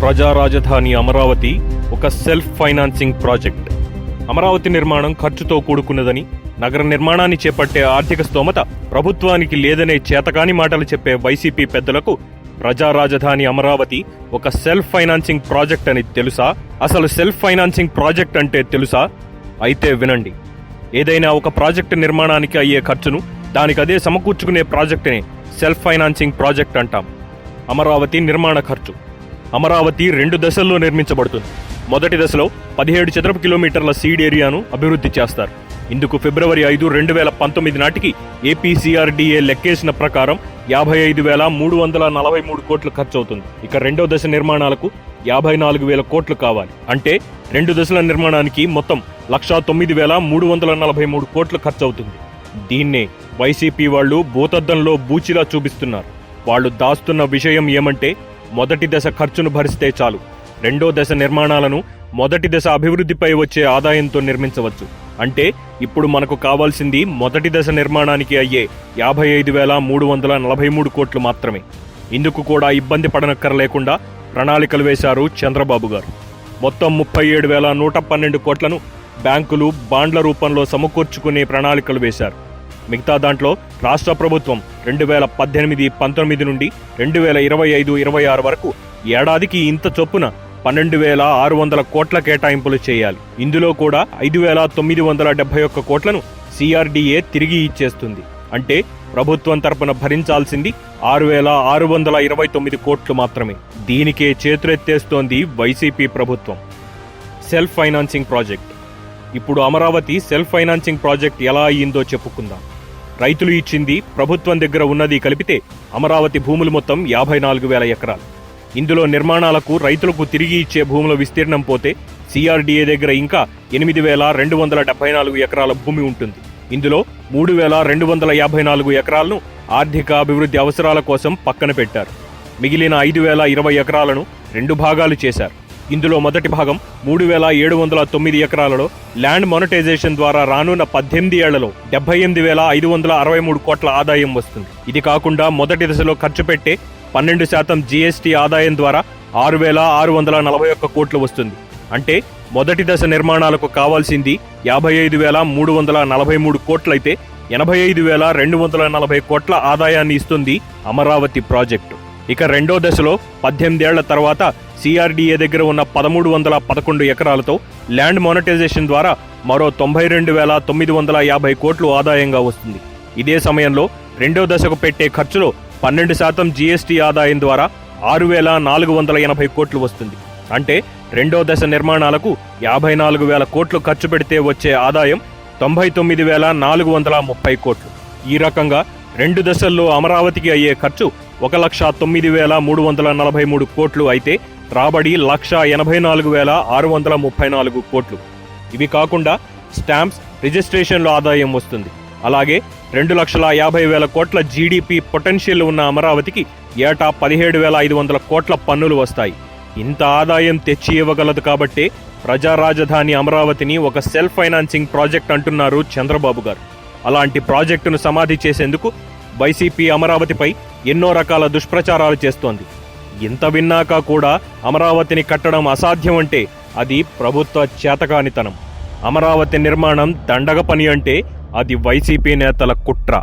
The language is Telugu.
ప్రజా రాజధాని అమరావతి ఒక సెల్ఫ్ ఫైనాన్సింగ్ ప్రాజెక్ట్. అమరావతి నిర్మాణం ఖర్చుతో కూడుకున్నదని నగర నిర్మాణాన్ని చేపట్టే ఆర్థిక స్తోమత ప్రభుత్వానికి లేదనే చేతకాని మాటలు చెప్పే వైసీపీ పెద్దలకు ప్రజా రాజధాని అమరావతి ఒక సెల్ఫ్ ఫైనాన్సింగ్ ప్రాజెక్ట్ అని తెలుసా? అసలు సెల్ఫ్ ఫైనాన్సింగ్ ప్రాజెక్ట్ అంటే తెలుసా? అయితే వినండి. ఏదైనా ఒక ప్రాజెక్టు నిర్మాణానికి అయ్యే ఖర్చును దానికదే సమకూర్చుకునే ప్రాజెక్టునే సెల్ఫ్ ఫైనాన్సింగ్ ప్రాజెక్ట్ అంటాం. అమరావతి నిర్మాణ ఖర్చు. అమరావతి రెండు దశల్లో నిర్మించబడుతుంది. మొదటి దశలో పదిహేడు చదరపు కిలోమీటర్ల సీడ్ ఏరియాను అభివృద్ధి చేస్తారు. ఇందుకు ఫిబ్రవరి ఐదు రెండు వేల పంతొమ్మిది నాటికి ఏపీసీఆర్డీఏ లెక్కేసిన ప్రకారం యాభై ఐదు వేల మూడు వందల నలభై మూడు కోట్లు ఖర్చు అవుతుంది ఇక రెండో దశ నిర్మాణాలకు యాభై నాలుగు వేల కోట్లు కావాలి. అంటే రెండు దశల నిర్మాణానికి మొత్తం లక్షా తొమ్మిది వేల మూడు వందల నలభై మూడు కోట్లు ఖర్చు అవుతుంది దీన్నే వైసీపీ వాళ్ళు భూతద్దంలో బూచిలా చూపిస్తున్నారు. వాళ్ళు దాస్తున్న విషయం ఏమంటే మొదటి దశ ఖర్చును భరిస్తే చాలు. రెండో దశ నిర్మాణాలను మొదటి దశ అభివృద్ధిపై వచ్చే ఆదాయంతో నిర్మించవచ్చు. అంటే ఇప్పుడు మనకు కావాల్సింది మొదటి దశ నిర్మాణానికి అయ్యే యాభై ఐదు వేల మూడు వందల నలభై మూడు కోట్లు మాత్రమే. ఇందుకు కూడా ఇబ్బంది పడనక్కర్లేకుండా ప్రణాళికలు వేశారు చంద్రబాబు గారు. మొత్తం ముప్పై ఏడు వేల నూట పన్నెండు కోట్లను బ్యాంకులు బాండ్ల రూపంలో సమకూర్చుకునే ప్రణాళికలు వేశారు. మిగతా దాంట్లో రాష్ట్ర ప్రభుత్వం రెండు వేల పద్దెనిమిది పంతొమ్మిది నుండి రెండు వేల ఇరవై ఐదు ఇరవై ఆరు వరకు ఏడాదికి ఇంత చొప్పున పన్నెండు వేల ఆరు వందల కోట్ల కేటాయింపులు చేయాలి. ఇందులో కూడా ఐదు వేల తొమ్మిది వందల డెబ్బై ఒక్క కోట్లను సిఆర్డీఏ తిరిగి ఇచ్చేస్తుంది. అంటే ప్రభుత్వం తరపున భరించాల్సింది ఆరు వేల ఆరు వందల ఇరవై తొమ్మిది కోట్లు మాత్రమే. దీనికే చేతులెత్తేస్తోంది వైసీపీ ప్రభుత్వం. Self financing project. ఇప్పుడు అమరావతి సెల్ఫ్ ఫైనాన్సింగ్ ప్రాజెక్ట్ ఎలా అయ్యిందో చెప్పుకుందాం. రైతులు ఇచ్చింది ప్రభుత్వం దగ్గర ఉన్నది కలిపితే అమరావతి భూములు మొత్తం యాభై నాలుగు వేల ఎకరాలు. ఇందులో నిర్మాణాలకు రైతులకు తిరిగి ఇచ్చే భూముల విస్తీర్ణం పోతే సిఆర్డీఏ దగ్గర ఇంకా ఎనిమిది వేల రెండు వందల డెబ్బై నాలుగు ఎకరాల భూమి ఉంటుంది. ఇందులో మూడు వేల రెండు వందల యాభై నాలుగు ఎకరాలను ఆర్థిక అభివృద్ధి అవసరాల కోసం పక్కన పెట్టారు. మిగిలిన ఐదు వేల ఇరవై ఎకరాలను రెండు భాగాలు చేశారు. ఇందులో మొదటి భాగం మూడు వేల ఏడు వందల తొమ్మిది ఎకరాలలో ల్యాండ్ మొనటైజేషన్ ద్వారా రానున్న పద్దెనిమిది ఏళ్ళలో డెబ్బై ఎనిమిది వేల ఐదు వందల అరవై మూడు కోట్ల ఆదాయం వస్తుంది. ఇది కాకుండా మొదటి దశలో ఖర్చు పెట్టే పన్నెండు శాతం జీఎస్టీ ఆదాయం ద్వారా ఆరు వేల ఆరు వందల నలభై ఒక్క కోట్లు వస్తుంది. అంటే మొదటి దశ నిర్మాణాలకు కావాల్సింది యాభై ఐదు వేల మూడు వందల నలభై మూడు కోట్లయితే ఎనభై ఐదు వేల రెండు వందల నలభై కోట్ల ఆదాయాన్ని ఇస్తుంది అమరావతి ప్రాజెక్టు. ఇక రెండో దశలో పద్దెనిమిదేళ్ళ తర్వాత సిఆర్డీఏ దగ్గర ఉన్న పదమూడు వందల పదకొండు ఎకరాలతో ల్యాండ్ మానిటైజేషన్ ద్వారా మరో తొంభై రెండు వేల తొమ్మిది వందల యాభై కోట్లు ఆదాయంగా వస్తుంది. ఇదే సమయంలో రెండో దశకు పెట్టే ఖర్చులో పన్నెండు శాతం జీఎస్టీ ఆదాయం ద్వారా ఆరు వేల నాలుగు వందల ఎనభై కోట్లు వస్తుంది. అంటే రెండో దశ నిర్మాణాలకు యాభై నాలుగు వేల కోట్లు ఖర్చు పెడితే వచ్చే ఆదాయం తొంభై తొమ్మిది వేల నాలుగు వందల ముప్పై కోట్లు. ఈ రకంగా రెండు దశల్లో అమరావతికి అయ్యే ఖర్చు ఒక లక్ష తొమ్మిది వేల మూడు వందల నలభై మూడు కోట్లు అయితే రాబడి లక్ష ఎనభై నాలుగు వేల ఆరు వందల ముప్పై నాలుగు కోట్లు. ఇవి కాకుండా స్టాంప్స్ రిజిస్ట్రేషన్లో ఆదాయం వస్తుంది. అలాగే రెండు లక్షల యాభై వేల కోట్ల జీడిపి పొటెన్షియల్ ఉన్న అమరావతికి ఏటా పదిహేడు వేల ఐదు వందల కోట్ల పన్నులు వస్తాయి. ఇంత ఆదాయం తెచ్చి ఇవ్వగలదు కాబట్టే ప్రజా రాజధాని అమరావతిని ఒక సెల్ఫ్ ఫైనాన్సింగ్ ప్రాజెక్ట్ అంటున్నారు చంద్రబాబు గారు. అలాంటి ప్రాజెక్టును సమాధి చేసేందుకు వైసీపీ అమరావతిపై ఎన్నో రకాల దుష్ప్రచారాలు చేస్తోంది. ఇంత విన్నాక కూడా అమరావతిని కట్టడం అసాధ్యం అంటే అది ప్రభుత్వ చేతకానితనం. అమరావతి నిర్మాణం దండగ పని అంటే అది వైసీపీ నేతల కుట్ర.